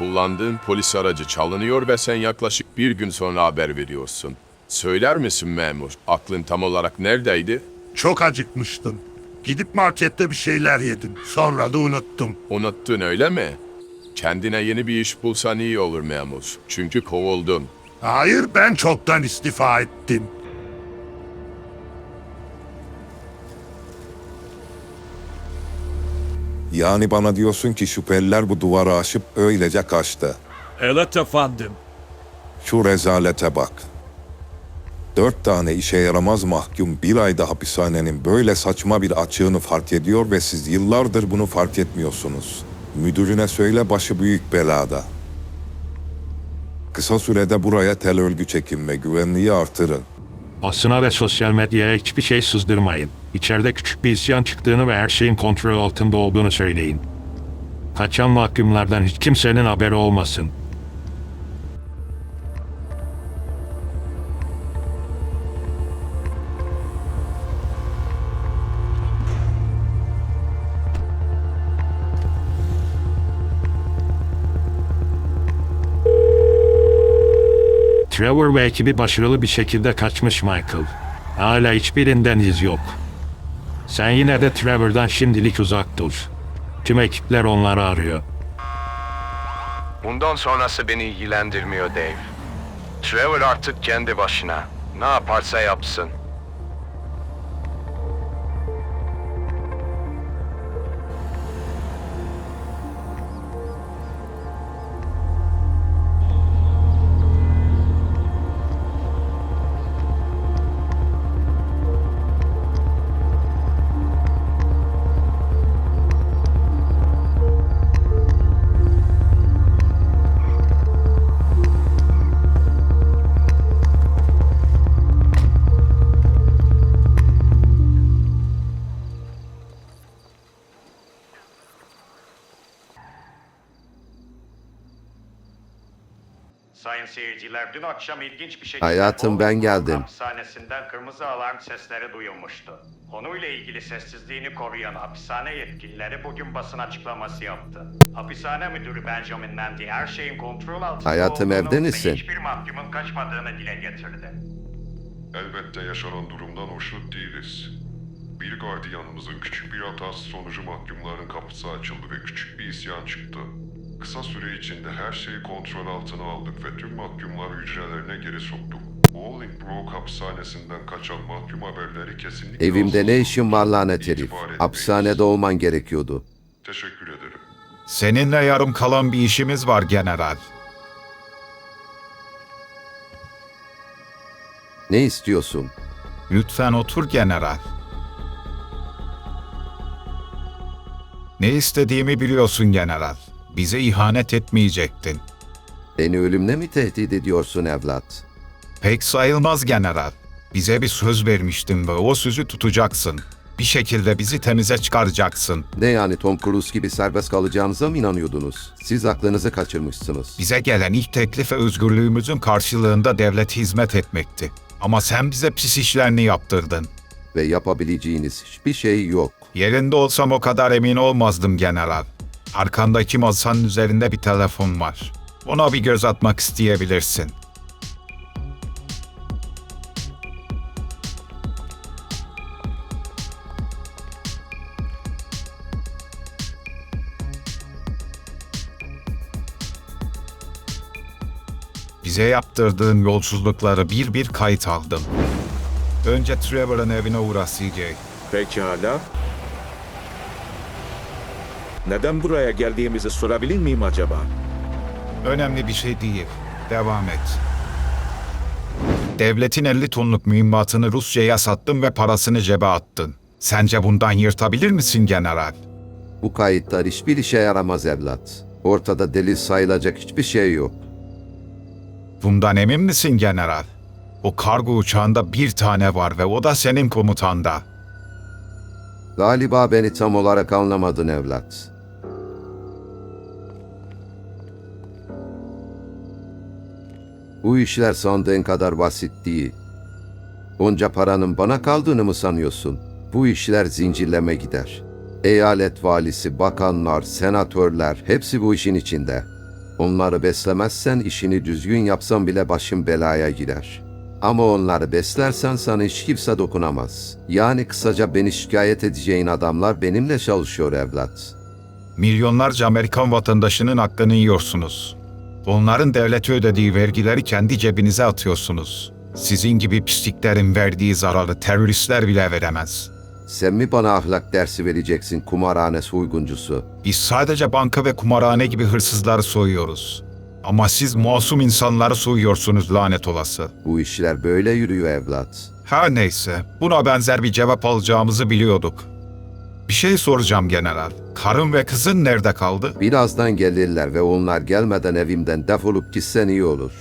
Kullandığın polis aracı çalınıyor ve sen yaklaşık bir gün sonra haber veriyorsun. Söyler misin memur? Aklın tam olarak neredeydi? Çok acıkmıştım. Gidip markette bir şeyler yedim. Sonra da unuttum. Unuttun öyle mi? Kendine yeni bir iş bulsan iyi olur memur. Çünkü kovuldun. Hayır ben çoktan istifa ettim. Yani bana diyorsun ki şüpheliler bu duvarı aşıp öylece kaçtı. Evet efendim. Şu rezalete bak. Dört tane işe yaramaz mahkum bir ayda hapishanenin böyle saçma bir açığını fark ediyor ve siz yıllardır bunu fark etmiyorsunuz. Müdürüne söyle başı büyük belada. Kısa sürede buraya tel örgü çekin ve güvenliği artırın. Basına ve sosyal medyaya hiçbir şey sızdırmayın. İçeride küçük bir isyan çıktığını ve her şeyin kontrol altında olduğunu söyleyin. Kaçan mahkumlardan hiç kimsenin haberi olmasın. Trevor ve ekibi başarılı bir şekilde kaçmış Michael. Hala hiçbirinden iz yok. Sen yine de Trevor'dan şimdilik uzak dur. Tüm ekipler onları arıyor. Bundan sonrası beni ilgilendirmiyor Dave. Trevor artık kendi başına. Ne yaparsa yapsın. Sayın seyirciler, dün akşam ilginç bir şekilde... Hayatım, ben geldim. Hapishanesinden kırmızı alarm sesleri duyulmuştu. Konuyla ilgili sessizliğini koruyan hapishane yetkilileri bugün basın açıklaması yaptı. Hapishane müdürü Benjamin Mendy her şeyin kontrol altında Hayatım, olduğunu evde ve misin? hiçbir mahkumun kaçmadığını dile getirdi. Elbette yaşanan durumdan hoşnut değiliz. Bir gardiyanımızın küçük bir hatası sonucu mahkumların kapısı açıldı ve küçük bir isyan çıktı. Kısa süre içinde her şeyi kontrol altına aldık ve tüm mahkumlar hücrelerine geri soktuk. Bowling Brook hapishanesinden kaçan mahkum haberleri kesinlikle... Evimde ne işin var lanet herif? Hapishanede olman gerekiyordu. Teşekkür ederim. Seninle yarım kalan bir işimiz var general. Ne istiyorsun? Lütfen otur general. Ne istediğimi biliyorsun general. Bize ihanet etmeyecektin. Beni ölümle mi tehdit ediyorsun evlat? Pek sayılmaz general. Bize bir söz vermiştin ve o sözü tutacaksın. Bir şekilde bizi temize çıkaracaksın. Ne yani Tom Cruise gibi serbest kalacağınıza mı inanıyordunuz? Siz aklınızı kaçırmışsınız. Bize gelen ilk teklif ve özgürlüğümüzün karşılığında devlete hizmet etmekti. Ama sen bize pis işlerini yaptırdın. Ve yapabileceğiniz hiçbir şey yok. Yerinde olsam o kadar emin olmazdım general. Arkandaki masanın üzerinde bir telefon var. Ona bir göz atmak isteyebilirsin. Bize yaptırdığın yolsuzlukları bir bir kayıt aldım. Önce Trevor'ın evine uğra CJ. Pekala. Neden buraya geldiğimizi sorabilir miyim acaba? Önemli bir şey değil. Devam et. Devletin 50 tonluk mühimmatını Rusya'ya sattın ve parasını cebe attın. Sence bundan yırtabilir misin general? Bu kayıtlar hiçbir işe yaramaz evlat. Ortada delil sayılacak hiçbir şey yok. Bundan emin misin general? O kargo uçağında bir tane var ve o da senin komutanda. Galiba beni tam olarak anlamadın evlat. Bu işler sandığın kadar basit değil. Onca paranın bana kaldığını mı sanıyorsun? Bu işler zincirleme gider. Eyalet valisi, bakanlar, senatörler hepsi bu işin içinde. Onları beslemezsen işini düzgün yapsan bile başın belaya girer. Ama onları beslersen sana hiç kimse dokunamaz. Yani kısaca beni şikayet edeceğin adamlar benimle çalışıyor evlat. Milyonlarca Amerikan vatandaşının hakkını yiyorsunuz. Onların devlete ödediği vergileri kendi cebinize atıyorsunuz. Sizin gibi pisliklerin verdiği zararı teröristler bile veremez. Sen mi bana ahlak dersi vereceksin kumarhane soyguncusu? Biz sadece banka ve kumarhane gibi hırsızları soyuyoruz. Ama siz masum insanları soyuyorsunuz lanet olası. Bu işler böyle yürüyor evlat. Her neyse, buna benzer bir cevap alacağımızı biliyorduk. Bir şey soracağım general. Karın ve kızın nerede kaldı? Birazdan gelirler ve onlar gelmeden evimden defolup gitsen iyi olur.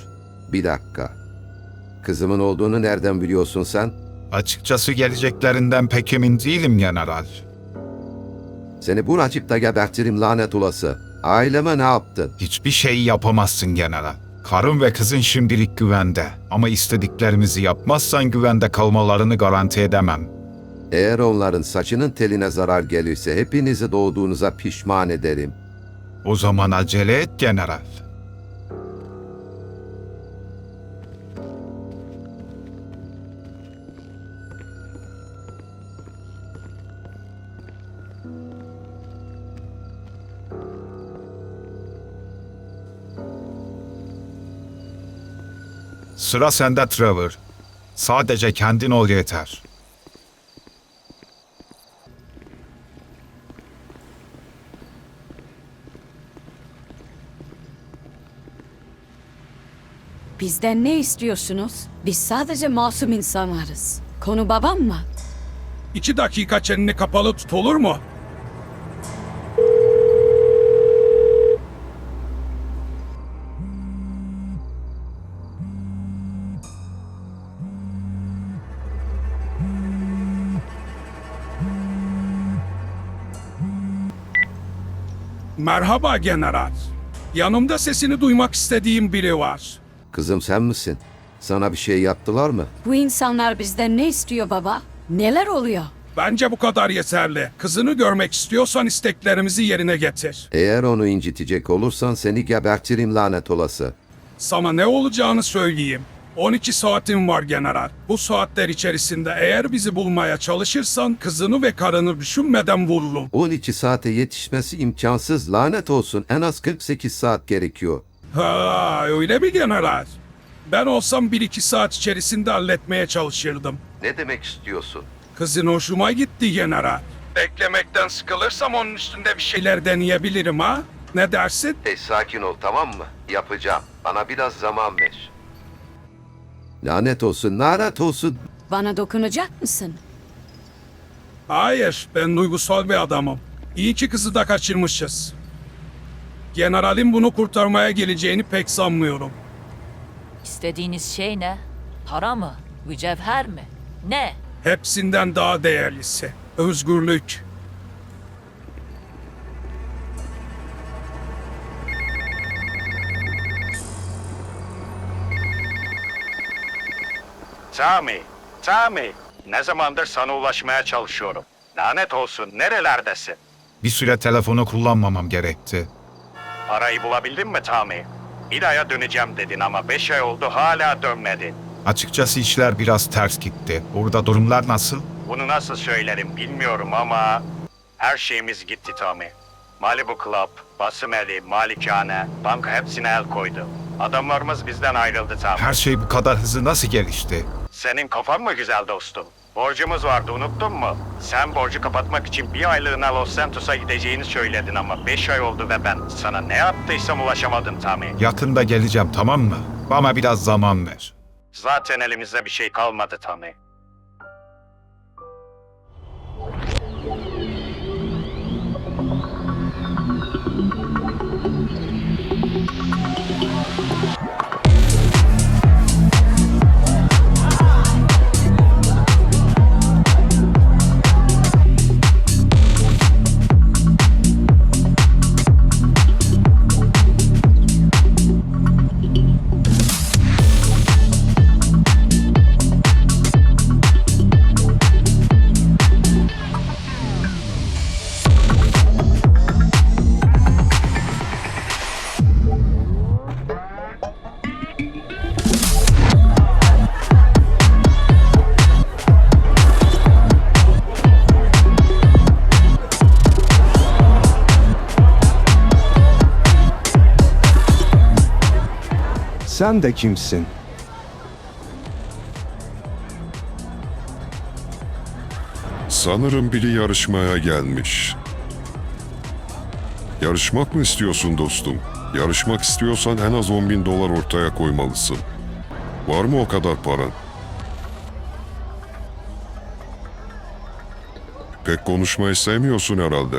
Bir dakika. Kızımın olduğunu nereden biliyorsun sen? Açıkçası geleceklerinden pek emin değilim general. Seni buracıkta gebertirim lanet olası. Aileme ne yaptın? Hiçbir şey yapamazsın general. Karın ve kızın şimdilik güvende. Ama istediklerimizi yapmazsan güvende kalmalarını garanti edemem. Eğer onların saçının teline zarar gelirse hepinizi doğduğunuza pişman ederim. O zaman acele et general. Sıra sende Trevor. Sadece kendin ol yeter. Bizden ne istiyorsunuz? Biz sadece masum insanlarız. Konu babam mı? İki dakika çeneni kapalı tut olur mu? Merhaba general. Yanımda sesini duymak istediğim biri var. Kızım sen misin? Sana bir şey yaptılar mı? Bu insanlar bizden ne istiyor baba? Neler oluyor? Bence bu kadar yeterli. Kızını görmek istiyorsan isteklerimizi yerine getir. Eğer onu incitecek olursan seni gebertirim lanet olası. Sana ne olacağını söyleyeyim. 12 saatin var general. Bu saatler içerisinde eğer bizi bulmaya çalışırsan kızını ve karını düşünmeden vururum. 12 saate yetişmesi imkansız lanet olsun. En az 48 saat gerekiyor. Ha öyle mi general? Ben olsam 1-2 saat içerisinde halletmeye çalışırdım. Ne demek istiyorsun? Kızın hoşuma gitti general. Beklemekten sıkılırsam onun üstünde bir şeyler deneyebilirim ha? Ne dersin? Hey sakin ol tamam mı? Yapacağım. Bana biraz zaman ver. Lanet olsun, lanet olsun. Bana dokunacak mısın? Hayır, ben duygusal bir adamım. İyi ki kızı da kaçırmışız. Generalin bunu kurtarmaya geleceğini pek sanmıyorum. İstediğiniz şey ne? Para mı? Mücevher mi? Ne? Hepsinden daha değerlisi. Özgürlük. Sami, Sami. Ne zamandır sana ulaşmaya çalışıyorum. Lanet olsun, nerelerdesin? Bir süre telefonu kullanmamam gerekti. Parayı bulabildin mi Tami? Bir aya döneceğim dedin ama beş ay oldu hala dönmedin. Açıkçası işler biraz ters gitti. Orada durumlar nasıl? Bunu nasıl söylerim bilmiyorum ama her şeyimiz gitti Tami. Malibu Club, Basımeli, Malikane, banka hepsine el koydu. Adamlarımız bizden ayrıldı Tami. Her şey bu kadar hızlı nasıl gelişti? Senin kafan mı güzel dostum? Borcumuz vardı unuttun mu? Sen borcu kapatmak için bir aylığına Los Santos'a gideceğini söyledin ama beş ay oldu ve ben sana ne yaptıysam ulaşamadım Tami. Yakında geleceğim tamam mı? Bana biraz zaman ver. Zaten elimizde bir şey kalmadı Tami. Sen de kimsin? Sanırım biri yarışmaya gelmiş. Yarışmak mı istiyorsun dostum? Yarışmak istiyorsan en az 10 bin dolar ortaya koymalısın. Var mı o kadar paran? Pek konuşmayı sevmiyorsun herhalde.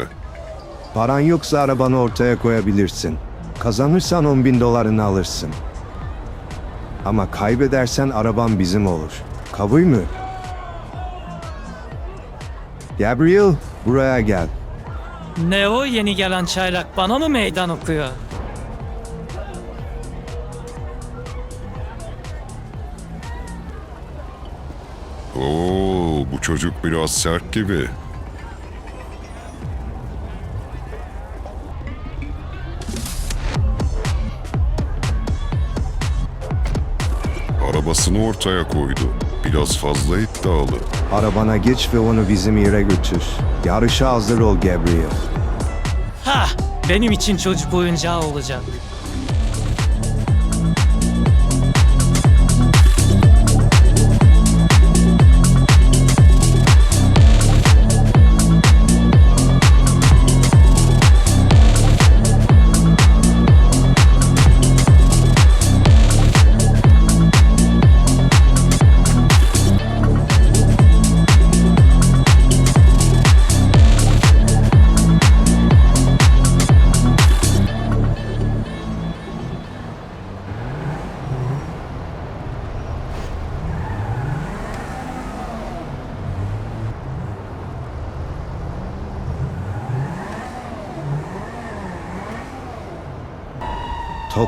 Paran yoksa arabanı ortaya koyabilirsin. Kazanırsan 10 bin dolarını alırsın. Ama kaybedersen araban bizim olur. Kabul mü? Gabriel, buraya gel. Ne o yeni gelen çaylak bana mı meydan okuyor? Oo, bu çocuk biraz sert gibi. Arabasını ortaya koydu. Biraz fazla iddialı. Arabana geç ve onu bizim yere götür. Yarışa hazır ol Gabriel. Ha, benim için çocuk oyuncağı olacak.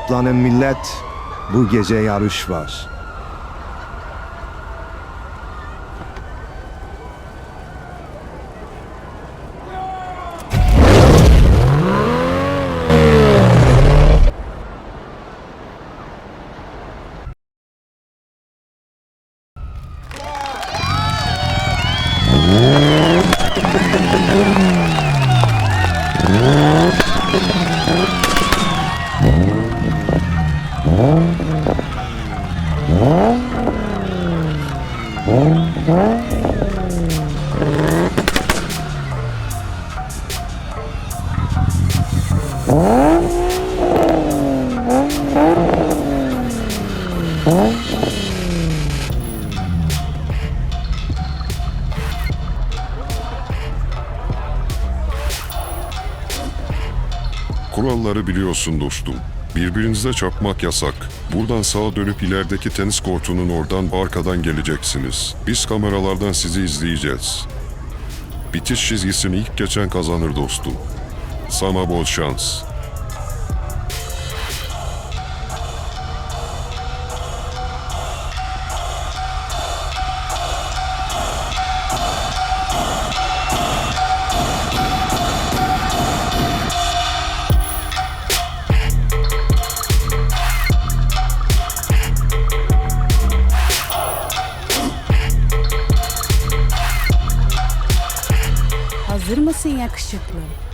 Toplanın millet, bu gece yarış var. Kuralları biliyorsun dostum. Birbirinize çarpmak yasak. Buradan sağa dönüp ilerideki tenis kortunun oradan arkadan geleceksiniz. Biz kameralardan sizi izleyeceğiz. Bitiş çizgisini ilk geçen kazanır dostum. Sana bol şans. Yakışıklı?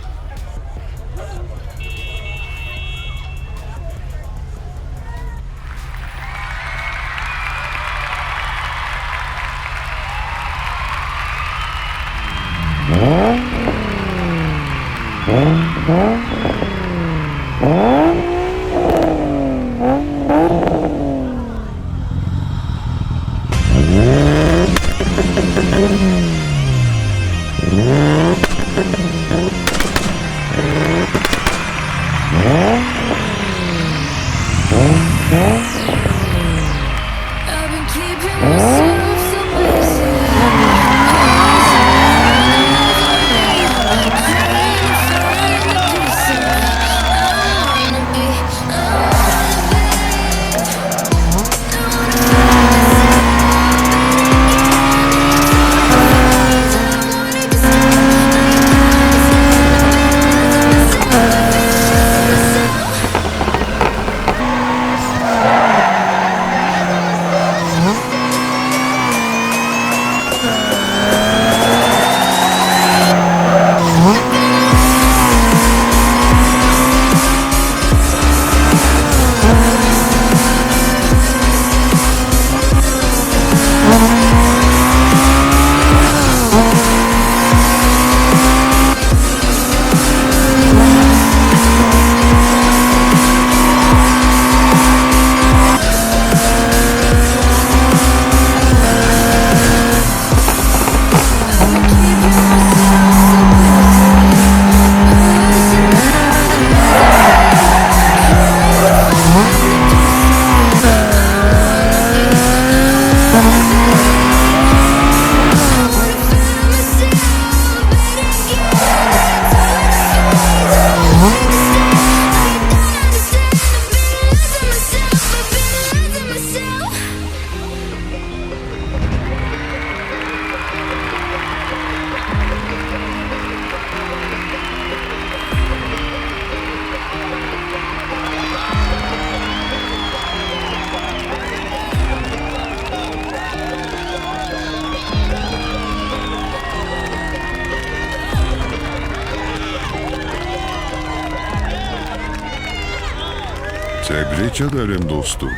Ederim dostum.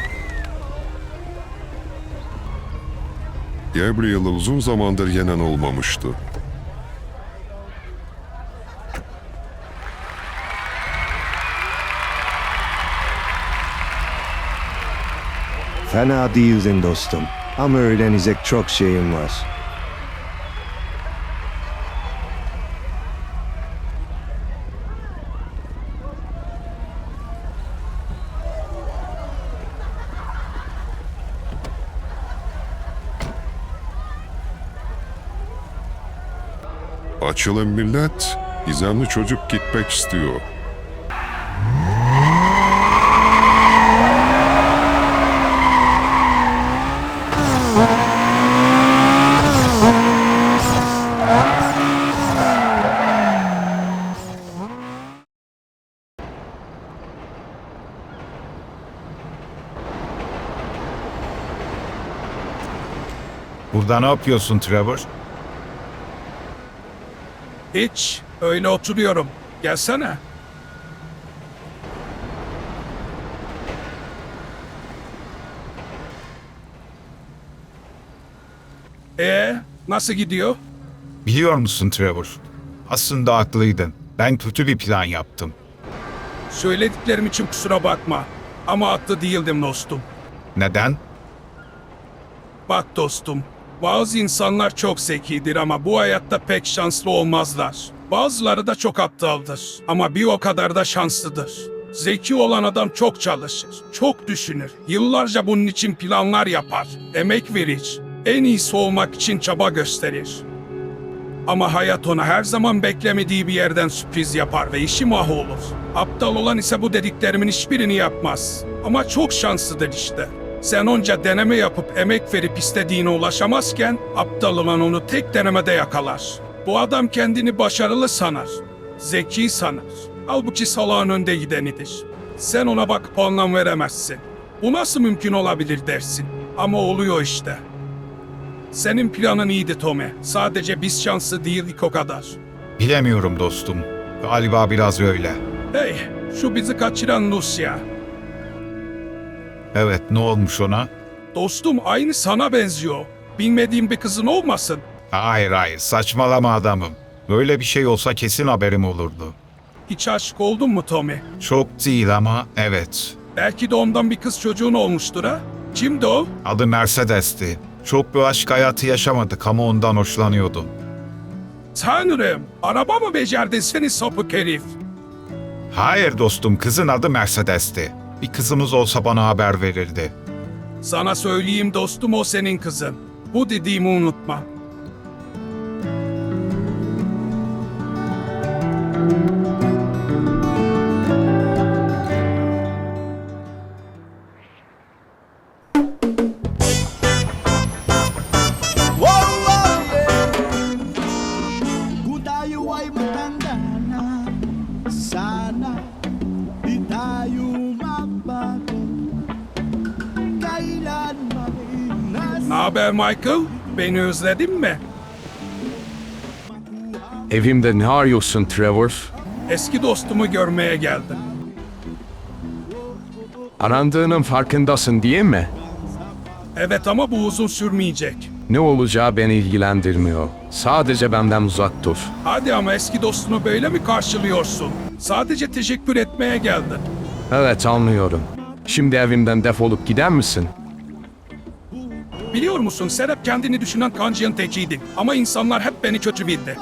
Gabriel'ı uzun zamandır yenen olmamıştı. Fena değildin dostum. Ama öğrenecek çok şeyim var. Açılın millet, gizemli çocuk gitmek istiyor. Burada ne yapıyorsun Trevor? Hiç. Öyle oturuyorum. Gelsene. Ee, nasıl gidiyor? Biliyor musun Trevor? Aslında haklıydın. Ben kötü bir plan yaptım. Söylediklerim için kusura bakma. Ama haklı değildim dostum. Neden? Bak dostum, bazı insanlar çok zekidir ama bu hayatta pek şanslı olmazlar. Bazıları da çok aptaldır ama bir o kadar da şanslıdır. Zeki olan adam çok çalışır, çok düşünür, yıllarca bunun için planlar yapar, emek verir, en iyisi olmak için çaba gösterir. Ama hayat ona her zaman beklemediği bir yerden sürpriz yapar ve işi mahvolur. Aptal olan ise bu dediklerimin hiçbirini yapmaz. Ama çok şanslıdır işte. Sen onca deneme yapıp emek verip istediğine ulaşamazken aptal olan onu tek denemede yakalar. Bu adam kendini başarılı sanar. Zeki sanar. Halbuki salağın önde gidenidir. Sen ona bakıp anlam veremezsin. Bu nasıl mümkün olabilir dersin. Ama oluyor işte. Senin planın iyiydi Tommy. Sadece biz şanslı değildik o kadar. Bilemiyorum dostum. Galiba biraz öyle. Hey, şu bizi kaçıran Lucia. Evet ne olmuş ona? Dostum aynı sana benziyor. Bilmediğim bir kızın olmasın. Hayır hayır saçmalama adamım. Böyle bir şey olsa kesin haberim olurdu. Hiç aşık oldun mu Tommy? Çok değil ama evet. Belki de ondan bir kız çocuğun olmuştur ha? Kimdi o? Adı Mercedes'ti. Çok bir aşk hayatı yaşamadık ama ondan hoşlanıyordu. Tanrım, araba mı becerdin seni sapık herif? Hayır dostum kızın adı Mercedes'ti. Bir kızımız olsa bana haber verirdi. Sana söyleyeyim dostum o senin kızın. Bu dediğimi unutma. Michael? Beni özledin mi? Evimde ne arıyorsun Trevor? Eski dostumu görmeye geldim. Arandığının farkındasın değil mi? Evet ama bu uzun sürmeyecek. Ne olacağı beni ilgilendirmiyor. Sadece benden uzak dur. Hadi ama eski dostunu böyle mi karşılıyorsun? Sadece teşekkür etmeye geldim. Evet anlıyorum. Şimdi evimden defolup gider misin? Biliyor musun sen hep kendini düşünen kancığın tekiydin. Ama insanlar hep beni kötü bildi.